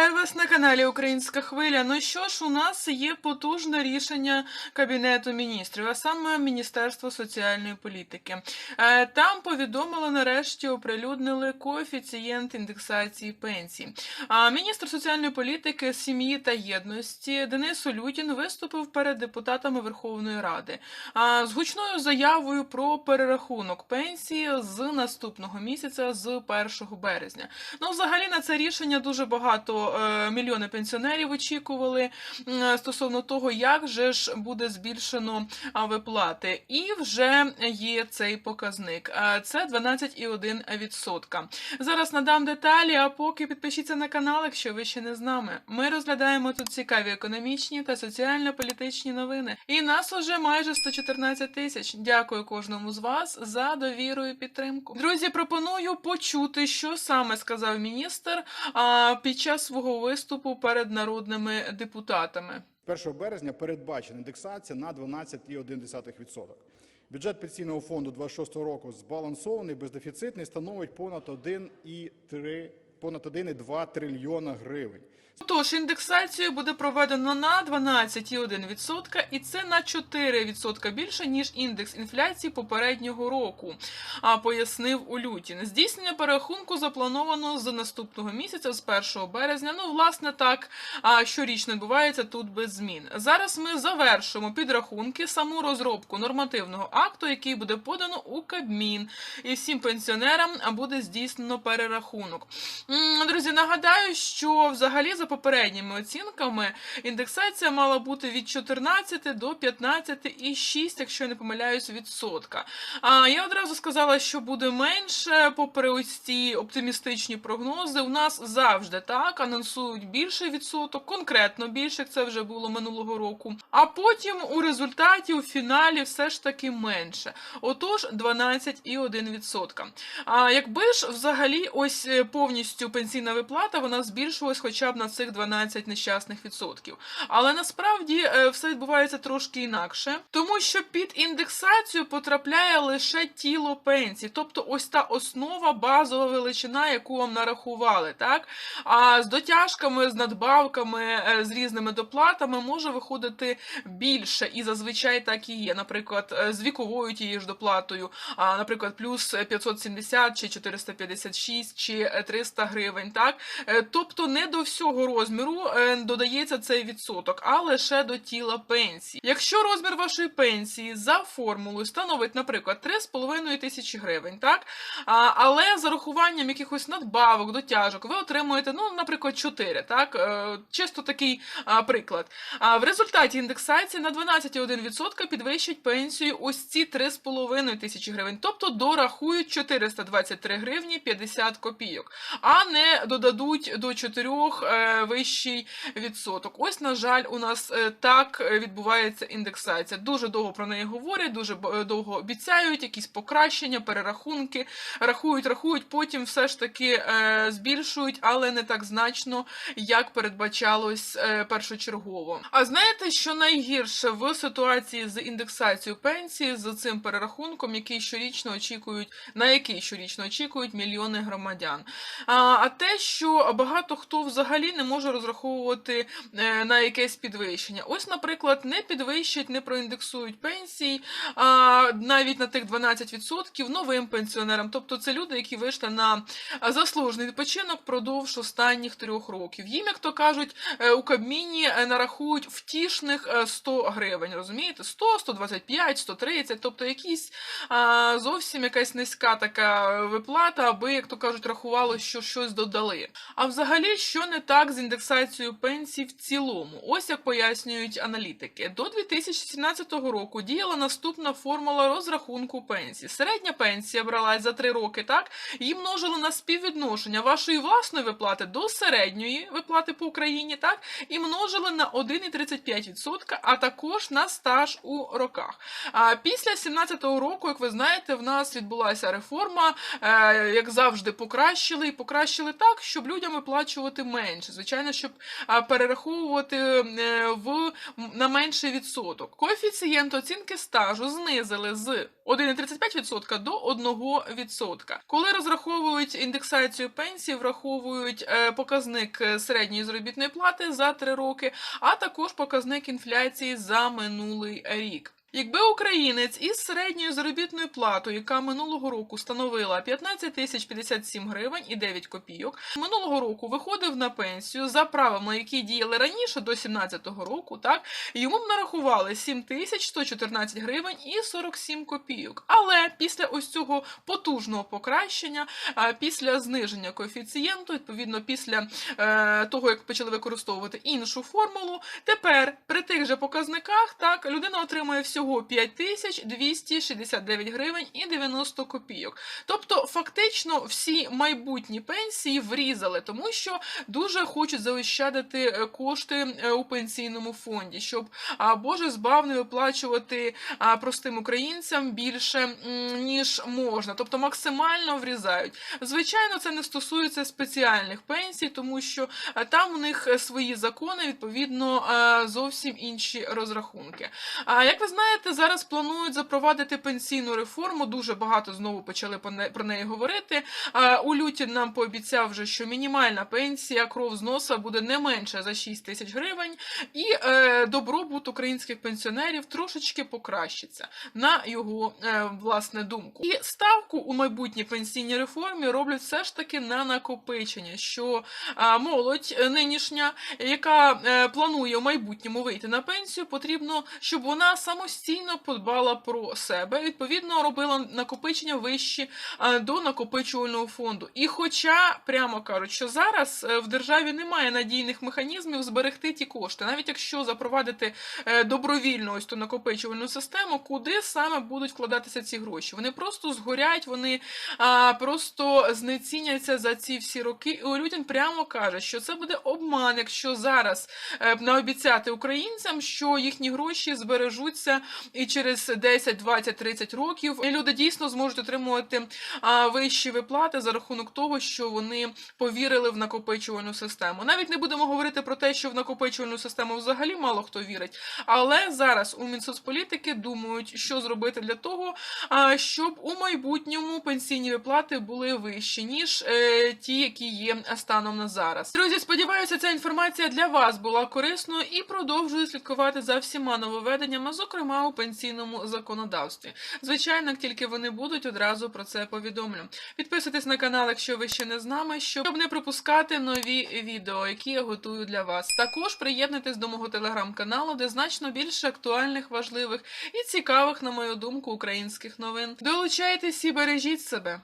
Вітаю вас на каналі Українська Хвиля. Ну що ж, у нас є потужне рішення Кабінету міністрів, а саме Міністерство соціальної політики. Е, Там повідомили нарешті оприлюднили коефіцієнт індексації пенсій. А міністр соціальної політики, сім'ї та єдності Денис Улютін виступив перед депутатами Верховної Ради з гучною заявою про перерахунок пенсії з наступного місяця, з 1 березня. Ну, взагалі на це рішення дуже багато е, мільйони пенсіонерів очікували стосовно того, як же ж буде збільшено виплати. І вже є цей показник. Е, Це 12,1%. Зараз надам деталі, а поки підпишіться на канал, якщо ви ще не з нами. Ми розглядаємо тут цікаві економічні та соціально-політичні новини. І нас уже майже 114 тисяч. Дякую кожному з вас за довіру і підтримку. Друзі, пропоную почути, що саме сказав міністр під час свого виступу перед народними депутатами. 1 березня передбачена індексація на 12,1%. Бюджет пенсійного фонду 26 року збалансований, бездефіцитний, становить понад 1,3 понад 1,2 трильйона гривень. Тож індексацію буде проведено на 12,1% і це на 4% більше ніж індекс інфляції попереднього року. А пояснив Улютін. Здійснення перерахунку заплановано з наступного місяця, з 1 березня. Ну, власне, так а, щорічно відбувається тут без змін. Зараз ми завершимо підрахунки, саму розробку нормативного акту, який буде подано у Кабмін, і всім пенсіонерам буде здійснено перерахунок. Друзі, нагадаю, що взагалі за попередніми оцінками індексація мала бути від 14 до 15,6, якщо я не помиляюсь, відсотка. А я одразу сказала, що буде менше, попри ось ці оптимістичні прогнози. У нас завжди так анонсують більший відсоток, конкретно більше, як це вже було минулого року. А потім у результаті, у фіналі, все ж таки менше. Отож, 12,1%. А якби ж взагалі ось е, повністю пенсійна виплата вона збільшилась хоча б на цих 12 нещасних відсотків. Але насправді е, все відбувається трошки інакше, тому що під індексацію потрапляє лише тіло пенсії, тобто ось та основа, базова величина, яку вам нарахували, так? А з дотяжками, з надбавками, е, з різними доплатами може виходити більше, і зазвичай так і є. Наприклад, е, з віковою тією ж доплатою, а, наприклад, плюс 570 чи 456 чи е, 300 гривень, так? Е, Тобто не до всього розміру е, додається цей відсоток, а лише до тіла пенсії. Якщо розмір вашої пенсії за формулою становить, наприклад, 3,5 тисячі гривень, так? Але за рахуванням якихось надбавок, дотяжок, ви отримуєте, ну, наприклад, 4, так? Е, Чисто такий приклад. В результаті індексації на 12,1% підвищать пенсію ось ці 3,5 тисячі гривень, тобто дорахують 423 гривні 50 копійок, а не додадуть до 4 е, вищий відсоток. Ось, на жаль, у нас е, так відбувається індексація. Дуже довго про неї говорять, дуже е, довго обіцяють якісь покращення, перерахунки, рахують, рахують, потім все ж таки збільшують, але не так значно, як передбачалось першочергово. А знаєте, що найгірше в ситуації з індексацією пенсії, з цим перерахунком, який щорічно очікують, на який щорічно очікують мільйони громадян? А, те, що багато хто взагалі не може розраховувати е, на якесь підвищення. Ось, наприклад, не підвищать, не проіндексують пенсії, а навіть на тих 12% новим пенсіонерам. Тобто це люди, які вийшли на заслужений відпочинок впродовж останніх трьох років. Їм, як то кажуть, е, у Кабміні е, нарахують втішних е, 100 гривень. Розумієте? 100, 125, 130, тобто якісь зовсім якась низька така виплата, аби, як то кажуть, рахувало, що щось додали. А взагалі, що не так з індексацією пенсій в цілому? Ось як пояснюють аналітики. До 2017 року діяла наступна формула розрахунку пенсії. Середня пенсія бралась за 3 роки, так? Її множили на співвідношення вашої власної виплати до середньої виплати по Україні, так? І множили на 1,35%, а також на стаж у роках. А після 17-го року, як ви знаєте, в нас відбулася реформа, е, як завжди, покращили і покращили покращили так, щоб людям виплачувати менше. Звичайно, щоб перераховувати е, в на менший відсоток. Коефіцієнт оцінки стажу знизили з 1,35% до 1%. Коли розраховують індексацію пенсії, враховують е, показник е, середньої заробітної плати за 3 роки, а також показник інфляції за минулий рік. Якби українець із середньою заробітною платою, яка минулого року становила 15 тисяч 57 гривень і 9 копійок, минулого року виходив на пенсію за правилами, які діяли раніше до 17-го року, так йому б нарахували 7 тисяч 114 гривень і 47 копійок. Але після ось цього потужного покращення, після зниження коефіцієнту, відповідно, після е, того, як почали використовувати іншу формулу, тепер при тих же показниках так людина отримує всього 5269 гривень і 90 копійок. Тобто, фактично, всі майбутні пенсії врізали, тому що дуже хочуть заощадити е, кошти е, у пенсійному фонді, щоб Боже збав не виплачувати простим українцям більше ніж можна, тобто максимально врізають. Звичайно, це не стосується спеціальних пенсій, тому що е, там у них свої закони, відповідно, зовсім інші розрахунки. Як ви знаєте, зараз планують запровадити пенсійну реформу. Дуже багато знову почали про неї говорити. У люті нам пообіцяв вже, що мінімальна пенсія кров з носа буде не менше за 6 тисяч гривень, і е, добробут українських пенсіонерів трошечки покращиться на його е, власне думку. І ставку у майбутній пенсійній реформі роблять все ж таки на накопичення, що молодь нинішня, яка е, планує в майбутньому вийти на пенсію, потрібно, щоб вона самостійно подбала про себе, відповідно робила накопичення вищі до накопичувального фонду. І хоча прямо кажуть, що зараз е, в державі немає надійних механізмів зберегти ті кошти, навіть якщо запровадити е, добровільну ось ту накопичувальну систему, куди саме будуть вкладатися ці гроші? Вони просто згорять, вони просто знеціняться за ці всі роки. І людям прямо каже, що це буде обман, якщо зараз е, наобіцяти українцям, що їхні гроші збережуться і через 10, 20, 30 років люди дійсно зможуть отримувати вищі виплати за рахунок того, що вони повірили в накопичувальну систему. Навіть не будемо говорити про те, що в накопичувальну систему взагалі мало хто вірить. Але зараз у Мінсоцполітики думають, що зробити для того, щоб у майбутньому пенсійні виплати були вищі, ніж е, ті, які є станом на зараз. Друзі, сподіваюся, ця інформація для вас була корисною і продовжую слідкувати за всіма нововведеннями, у пенсійному законодавстві. Звичайно, як тільки вони будуть, одразу про це повідомлю. Підписуйтесь на канал, якщо ви ще не з нами, щоб не пропускати нові відео, які я готую для вас. Також приєднуйтесь до мого телеграм-каналу, де значно більше актуальних, важливих і цікавих, на мою думку, українських новин. Долучайтесь і бережіть себе.